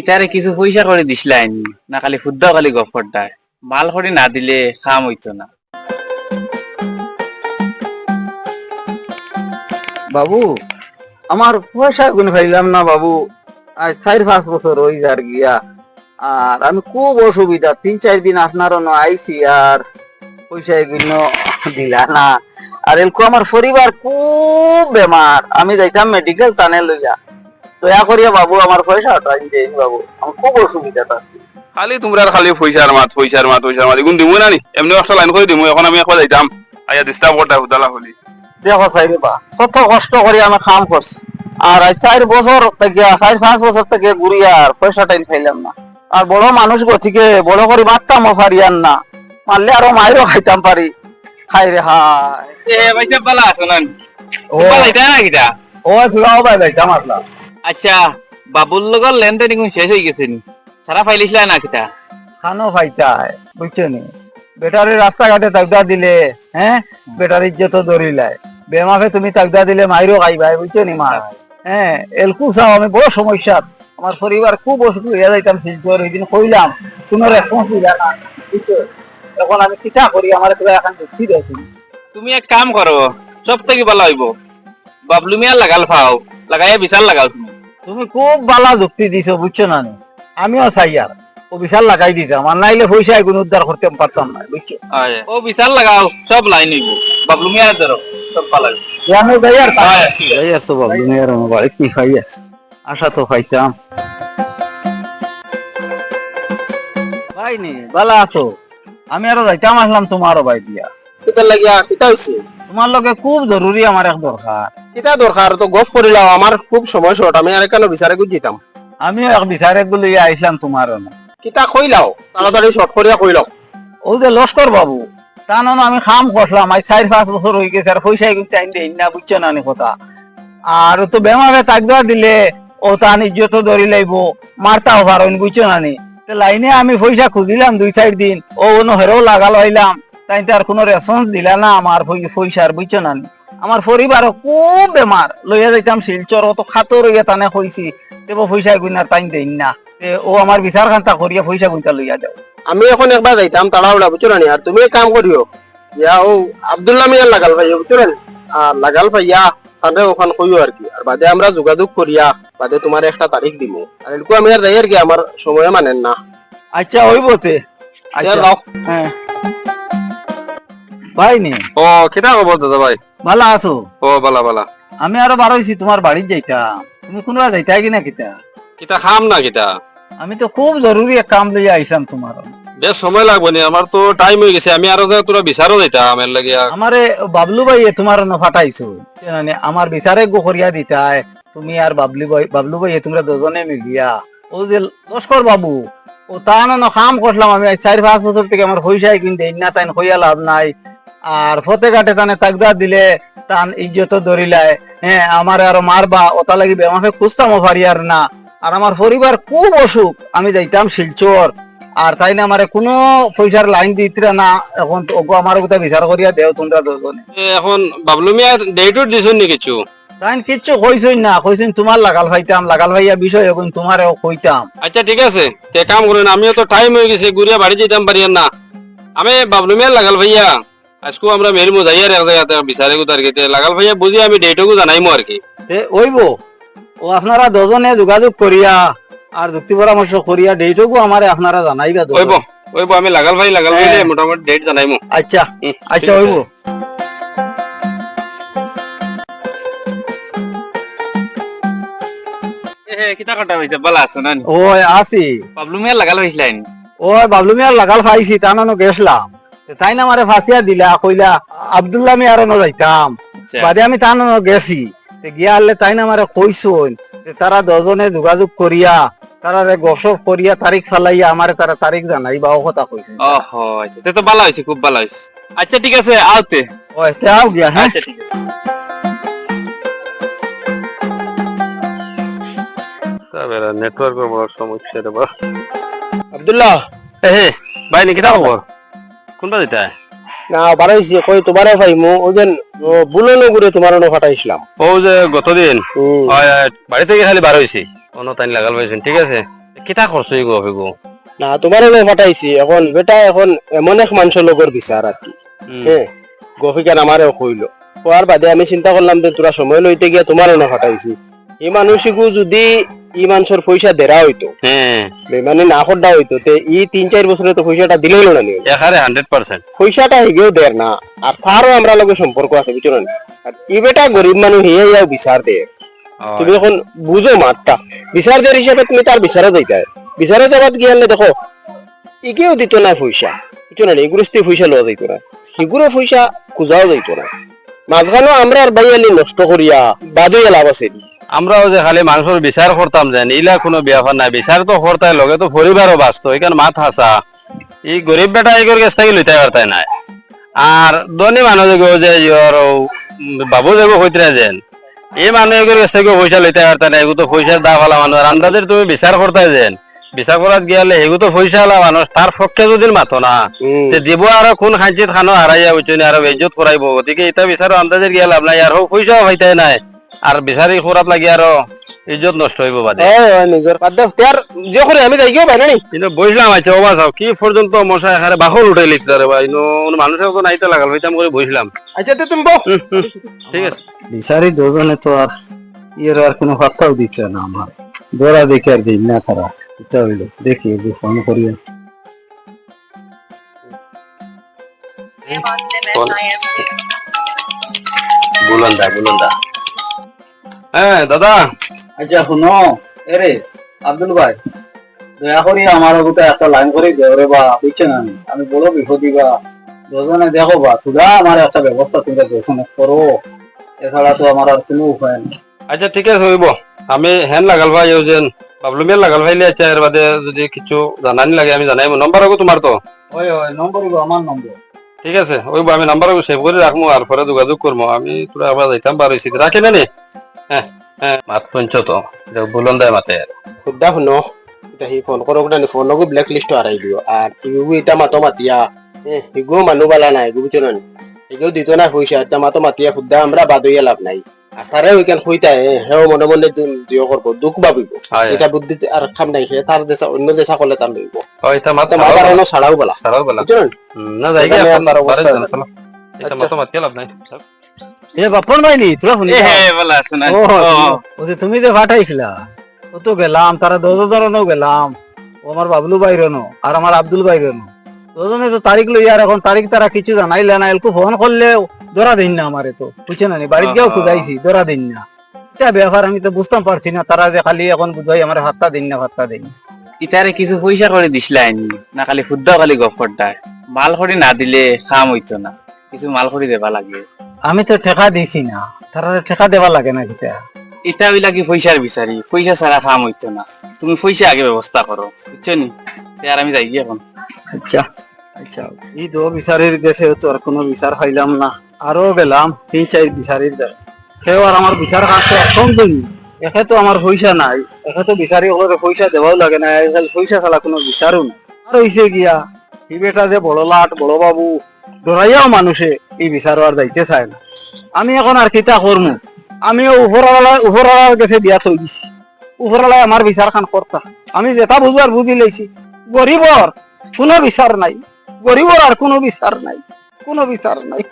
ইতারে কিছু পয়সা করে দিসলাইন না খালি শুদ্ধ খালি গফরটায় মাল করে না দিলে খাম হইতো না। বাবু, আমার পয়সা গুণ পাইলাম না বাবু। আজ চার পাঁচ বছর হয়ে যার গিয়া। আর আমি খুব অসুবিধা, তিন চার দিন আপনারও ন আইছি আর পয়সা এগুলো দিলা না। আর এলকো আমার পরিবার খুব বেমার। আমি যাইতাম মেডিকেল টানে লইয়া। দয়া করিয়া বাবু আমার পয়সা হটাই দেন বাবু। আমার খুব অসুবিধা খালি তোমরা খালি পয়সার মাত পয়সার মাত পয়সার মাত এগুন দিমু না নি? এমনি একটা লাইন করে দিমু এখন আমি একবার যাইতাম। আইয়া ডিস্টার্ব করতে হুদালা হলি। দেখো সাইরে বা কত কষ্ট করে আমি কাম করছি আর আজ চার বছর থেকে চার পাঁচ বছর থেকে ঘুরিয়া আর পয়সা টাইম খাইলাম না। আর বড় মানুষ গতিকে বড় করে মারতাম পারিয়ান না। মারলে আরও মাইরও খাইতাম পারি হাই রে হাই। এ ভাইসা বালা আছো না ও বালা এটা না কিটা ও তুলাও বাই যাইতাম আসলাম আচ্ছা বাবুর লগর লেনদেন এখন শেষ হয়ে গেছে নি। সারা ফাইলিসলা না কিটা খানো ফাইতায় বুঝছ নি? বেটারি রাস্তাঘাটে তাকদা দিলে হ্যাঁ? বেটার ইজ্জত ধরিলায় বেমাফে তুমি তাকদা দিলে মাইরও খাইবাই বুঝছ নি মা? হ্যাঁ এলকু চাও আমি বড় সমস্যা। আমার পরিবার খুব অসুখ হইয়া যাইতাম শিলচর ওই দিন কইলাম তুমি রেসপন্স দিলা না বুঝছ? এখন আমি কিতা করি আমার তোরা এখন দেখছি দেখি তুমি। এক কাম করো সব থেকে ভালো হইব। বাবলু মিয়া লাগাল ফাও লাগাইয়া বিশাল লাগাও তুমি। তুমি খুব বালা যুক্তি দিছো বুঝছ না আমিও চাই আর ও বিশাল লাগাই দিতাম আর নাইলে পয়সা এগুলো উদ্ধার করতে পারতাম না বুঝছ? ও বিশাল লাগাও সব লাইন হইব বাবলু মিয়া ধরো সব ভালো হইব। আমি যাই আর হ্যাঁ, যাই আর তো বাবু মেয়ের আমার বাড়ি কি খাই আছে? আশা তো খাইতাম ভাই নি ভালো আছো। আমি আরও যাইতাম আসলাম তোমারও ভাই দিয়া। কিতা লাগিয়া হইছে তোমার লগে খুব জরুরি আমার এক দরকার। কিতা দরকার? তো গফ করিলাম আমার খুব সময় শর্ট আমি আর কেন বিচারে গুজিতাম আমিও এক বিচারে গুলো আইসলাম তোমার কিতা কইলাও তাড়াতাড়ি শর্ট করিয়া কইলাও ও যে লস্কর বাবু তা না আমি খাম করলাম আজ চার পাঁচ বছর হয়ে গেছে আর পয়সা কিন্তু টাইম দেই না বুঝছ না নি কথা। আর তো বেমারে তাকদা দিলে ও তান ইজ্জত ধরি লাইব মারতাও পারেন বুঝছ না নি? তো লাইনে আমি পয়সা খুঁজিলাম দুই চার দিন ও অন্য হেরও লাগাল হইলাম তাই তার কোনো রেসপন্স দিলা না আমার পয়- পয়সার বুঝছ না আমার পরিবারও খুব বেমার। লইয়া যাইতাম শিলচর অত খাতর হইয়া তানে কইছি তেব পয়সা গুনার টাইম দেই না। তে ও আমার বিচার খান্তা করিয়া পয়সা গুনতা লইয়া দেও আমি এখন একবার যাইতাম তাড়াহুড়া বুঝছ না আর তুমি কাম করিও। ইয়া ও আব্দুল্লাহ মিয়া লাগাল ভাই বুঝছ না আর লাগাল ভাইয়া তাহলে ওখান কইও আর কি। আর বাদে আমরা যোগাযোগ করিয়া বাদে তোমার একটা তারিখ দিব আর এরকম আমি আর যাই আর কি আমার সময় মানেন না। আচ্ছা হইবতে ইয়া আচ্ছা। যাও। হ্যাঁ। ভাই নি ও কিতা খবর দাদা ভাই? ভালো আছো। ও বালা বালা আমি আরও বার হইছি তোমার বাড়ি যাইতাম তুমি কোনবা যাইতা কিনা কিতা কিতা খাম না কিতা আমি তো খুব জরুরি এক কাম লইয়া আইসাম তোমার বেশ সময় লাগবে নি আমার তো টাইম হয়ে গেছে। আমি আরও তোরা বিচারও যাইতাম এর লাগিয়া আমারে বাবলু ভাই তোমার ন ফাটাইছো জানে আমার বিচারে গো করিয়া দিতাই তুমি আর বাবলু ভাই বাবলু ভাই তোমরা দুজনে মিলিয়া। ও যে লস্কর বাবু ও তা না কাম করলাম আমি। চার পাঁচ বছর থেকে আমার পয়সাই কিনতে না তাই হইয়া লাভ নাই। আর ফতে ঘাটে তানে তাকদা দিলে তান ইজ্জত ধরিলায়। হ্যাঁ আমার আরও মারবা ওটা লাগি বেমাফে খুঁজতাম পারি আর না। আর আমার পরিবার খুব অসুখ আমি যাইতাম শিলচর। আর তাই না আমারে কোনো পয়সার লাইন দিতরা না এখন আমার কথা বিচার করিয়া দেও তোমরা দুজনে। এখন বাবলু মিয়া দিছুন নি কিছু? তাই কিচ্ছু কইছই না কইছেন তোমার লাগাল ভাইতাম লাগাল ভাইয়া বিষয় এখন তোমারও কইতাম। আচ্ছা ঠিক আছে তে কাম করুন আমিও তো টাইম হয়ে গেছে গুড়িয়া বাড়ি যেতাম পারি না। আমি বাবলু মিয়া লাগাল ভাইয়া। আজকে আমরা মেরমু যাই আর এক জায়গাতে বিচারে গুতার গেতে লাগাল ভাইয়া বুঝি আমি ডেটও জানাইমু আর কি তে ওইব ও আপনারা দুজনে যোগাযোগ করিয়া আর যুক্তি পরামর্শ করিয়া ডেটকু আমারে আপনারা জানাইবা ওইব ওইব আমি লাগাল ভাই লাগাল ভাই হ্যাঁ। মোটামুটি ডেট জানাইমু আচ্ছা আচ্ছা ওইব। কিতা কাটা হইছে বালা আছো না ওই আসি বাবলু মিয়া লাগাল হইছিলাইন ওই বাবলু লাগাল খাইছি তা নানো গেছলাম। তাই না আমারে ফাঁসিয়া দিলা কইলা আব্দুল্লাহ মিয়ার ন যাইতাম। আচ্ছা। বাদে আমি তা নানো গেছি। গিয়া আনলে তাই না আমারে কইছুন তারা দুজনে যোগাযোগ করিয়া তারা গসব করিয়া তারিখ ফালাইয়া আমারে তারা তারিখ জানাই বা কথা কইছে। ওহো আচ্ছা তে তো ভালো হইছে খুব ভালো হইছে। আচ্ছা ঠিক আছে আওতে ওই তে আও গিয়া হ্যাঁ। আচ্ছা ঠিক আছে। নেটওয়ার্কের বড় সমস্যা রে আব্দুল্লাহ এ ভাই নি কিতা খবর? কোনটা দিতা? না বাড়াইছি কই তোমারে পাইমু ও যেন বুলনো গুড়ে তোমার ন ফাটাইছিলাম। ও যে গতদিন? বাড়ি থেকে খালি বার অন্য টাইম লাগাল পাইছেন ঠিক আছে? কিতা করছ না তোমার ফাটাইছি এখন বেটা এখন এমন এক মানুষের লগর বিচার আর কি। হ্যাঁ গফিকান আমারও কইল। বাদে আমি চিন্তা করলাম যে তোরা সময় লইতে গিয়া তোমার এনে ফাটাইছি। এই মানুষিকু যদি ই মানুষের পয়সা দেরা হইতো। হ্যাঁ। মানে না খড্ডা হইতো তে ই তিন চার বছরে তো পয়সাটা দিলেই না নিও এখানে হান্ড্রেড পার্সেন্ট পয়সাটা হিগেও দের না আর তারও আমরা লগে সম্পর্ক আছে বুঝছ না আর ই বেটা গরিব মানুষ হিয়ে যাও বিচার দে তুমি এখন বুঝো মাঠটা। বিচার হিসাবে তুমি তার বিচারে যাইতে বিচারে যাবাত দেখো ইকেও দিত না পয়সা বুঝছ না এগুলোস্তি পয়সা লওয়া যাইতো না। সেগুলো পয়সা খুঁজাও যাইতো না। মাঝখানেও আমরা আর বাইয়ালি নষ্ট করিয়া বাদুইয়া লাভ আছে আমরাও যে খালি মানুষের বিচার করতাম যেন ইলা কোনো ব্যাপার নাই। বিচার তো করতাই লগে তো পরিবারও বাঁচত এখানে মাত হাসা এই গরিব বেটা এগোর কাছ থেকে লইতে পারতাই নাই। আর ধনী মানুষ এগো যে ইয়র বাবু যাব হইতে যেন এই মানুষ এগোর কাছ থেকে পয়সা লইতে পারতাই না এগো তো পয়সার দা ফালা মানুষ আর আন্দাজের তুমি বিচার করতাই যেন। বিচার করাত গিয়ালে এগো তো পয়সা আলা মানুষ তার পক্ষে যদি মাতো না। তে দিব আর কোন খাঞ্চিত খানো হারাইয়া উঠছে আর বেজ্জত করাইব গতিকে এটা বিচার আন্দাজের গিয়া লাভ নাই। আর হোক পয়সাও হইতাই নাই। আর বিচারি করাত লাগি আর ইজ্জত নষ্ট হইব বাদে। এ, নিজের দেও তার যে করে আমি যাই গিয়েও বাইনা নি কিন্তু ওবা কি পর্যন্ত মশা এখানে বাহর উঠাই লিখতে রে ভাই মানুষের তো নাইতে লাগাল হইতাম করে আচ্ছা তে তুমি বহ। ঠিক আছে। বিচারি দুজনে তো আর ইয়ের আর কোনো ফাঁকাও দিচ্ছে না আমার দৌড়া দেখে আর দিন না তারা এটা হইল দেখি একটু ফোন করিয়া বুলন দা বুলন দা হ্যাঁ দাদা। আচ্ছা শুনো। এরে আব্দুল ভাই দয়া করি আমার গোটা একটা লাইন করে দেও রে বা বুঝছে না? আমি বড় বিপদী বা দুজনে দেখো বা আমার একটা ব্যবস্থা দুজনে করো। এছাড়া তো আমার আর কোনো উপায় নেই। আচ্ছা ঠিক আছে হইব। আমি হ্যান লাগাল ভাই লাগাল এর বাদে যদি কিছু জানানি লাগে আমি জানাইব। নম্বর আগো তোমার তো? ওই ওই নম্বর আমার নম্বর। ঠিক আছে ওইব আমি নাম্বার সেভ করে রাখব আর পরে যোগাযোগ করব আমি তোরা আবার যাইতাম পারছি রাখি না নি মাত পঞ্চ তো? বুলন দেয় মাতে খুদা শুনো। সি ফোন কৰক না ফোন লগো ব্লেক লিষ্ট হাৰাই দিও আর ইগু এটা মাতো মাতিয়া। ইগু মানুহ বালা নাই ইগু বুঝছ না ইগু দিত না পয়সা এটা মাতো মাতিয়া খুদা আমরা বাদইয়া লাভ নাই। তারে ওইখান হইতাই হেও মনে মনে দিও করব দুখ ভাবিব এটা বুদ্ধি আর খাম নাই সে তার দেশা অন্য দেশা কলে তার লইব। হয় মাত তো অন্য ছাড়াও বলা। সারাও বলা। বুঝছ না না যাই এখানে আপনার অবস্থা এটা। মাতো লাভ নাই এ বাপন ভাই তোরা শুনি হে বলা আছে ও ও, ও যে তুমি যে পাঠাইছিলা ও তো গেলাম তারা দশ গেলাম। ও আমার বাবলু বাইরনো আর আমার আব্দুল বাইরনো দুজনে তো তারিখ লই আর এখন তারিখ তারা কিছু জানাইলে না এলকু ফোন করলে ধরা দিন না আমারে তো বুঝছে না বাড়িতে গিয়েও আহা। খুঁজাইছি ধরা দিন না। এটা ব্যাপার আমি তো বুঝতাম পারছি না তারা যে খালি এখন বুঝাই আমার হাত্তা দিন না হাত্তা দিন ইতারে কিছু পয়সা করে দিছিলাই নি খালি শুদ্ধ খালি গপ করতায় মাল করে না দিলে কাম হইতো না কিছু মাল করে দেবা লাগে। আমি তো ঠেকা দিছি না। তারা ঠেকা দেওয়া লাগে না কিতা? এটা হইলা কি পয়সার বিচারি। পয়সা ছাড়া কাম হইতো না। তুমি পয়সা আগে ব্যবস্থা করো বুঝছ নি? আর আমি যাই এখন। আচ্ছা আচ্ছা। এই দো বিচারির গেছে তো আর কোনো বিচার পাইলাম না। আরও গেলাম তিন চার বিচারির দেয় সেও আর আমার বিচার কাটতে একদম দিন একে তো আমার পয়সা নাই। একে তো বিচারি ওকে পয়সা দেওয়াও লাগে না। পয়সা ছাড়া কোনো বিচারও না আর হইছে গিয়া বেটা যে বড় লাট বড় বাবু ডরাইয়াও মানুষে। এই বিচার আর যাইতে চায় না। আমি এখন আর কিতা করমু আমিও উপরওয়ালা উপরওয়ালার কাছে দিয়া থই দিছি। উপরওয়ালায় আমার বিচার খান কর্তা আমি যেটা বুঝবার বুঝি লাইছি গরিবর কোনো বিচার নাই। গরিবর আর কোনো বিচার নাই। কোনো বিচার নাই।